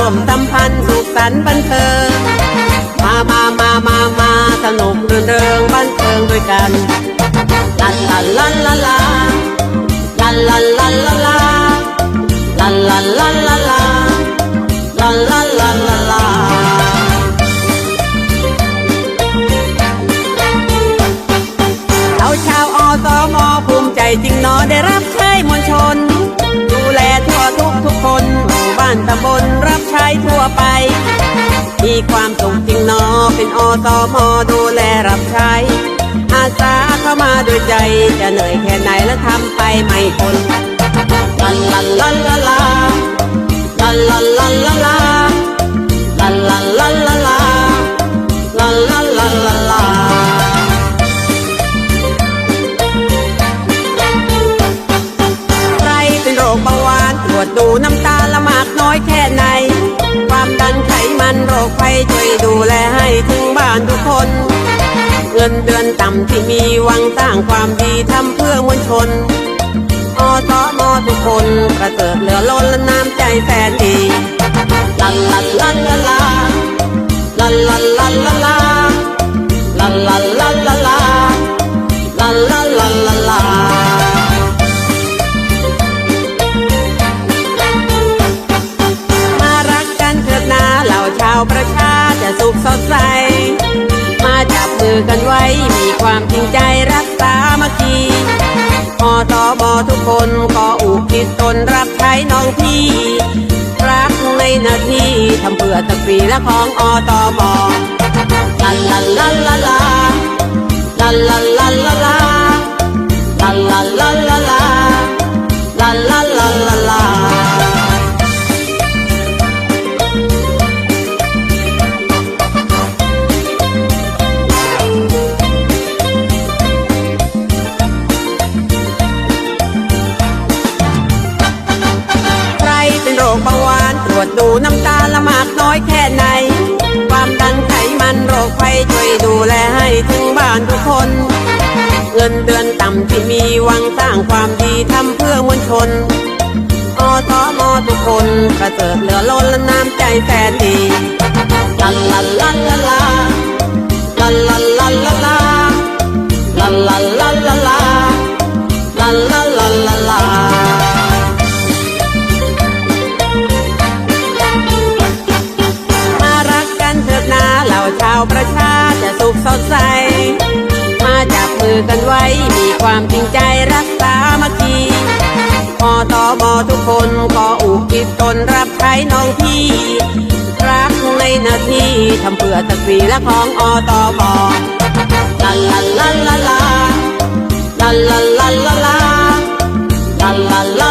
สัมพันต์บันเทิง มามามามามาสนุกรื่นเริงบันเทิงด้วยกันลันลันลันลาลาลันลันลันลาลาลันลันลันลาลาลันลันลันลาลาเราชาวอสมภูมิใจจริงหนอได้ ความสุขจริงนอเป็นอสมดูแลรับใช้ อาสาเข้ามาด้วยใจ จะเหนื่อยแค่ไหนแล้วทำไปไม่ทนลันลันลันลาลาลันลันลันลาลา งินเดือนต่ำที่มีวังสร้างความดีทำเพื่อมวลชนอสมทุกคนประเสริฐเหลือล้นและน้ำใจแสนดีลันลันลันลาลาลันลันลันลาลาลันลันลันลาลาลันลันลันลาลามารักกันเถิดนาเหล่าชาวประชาจะสุขสดใส จับมือกันไว้ มีความจริงใจรักษามาคีอตบทุกคนก็อุทิศตนรับใช้น้องพี่ รักในหนาที่ทำเพื่อตะกรีและของอตบลาลาลาลาลาลาลา วจดูน้ำตาละมากน้อยแค่ไหน ความดันไขมันโรคภัยช่วยดูแลให้ถึงบ้านทุกคน เงินเดือนต่ำที่มีวังสร้างความดีทำเพื่อมวลชนอสมทุกคนประเสริฐเหลือล้นและน้ำใจแสนดีลันลันลันลาลาลันลันลันลาลาลันลันลันลาลาลันลัน กันไว้ มีความจริงใจรักษามาคีอตบทุกคนก็อุทิศตนรับใช้น้องพี่ รักในหนาที่ทำเพื่อตะกรีและของอตบลาลาลาลาลาลาลาลาลาลาลาลา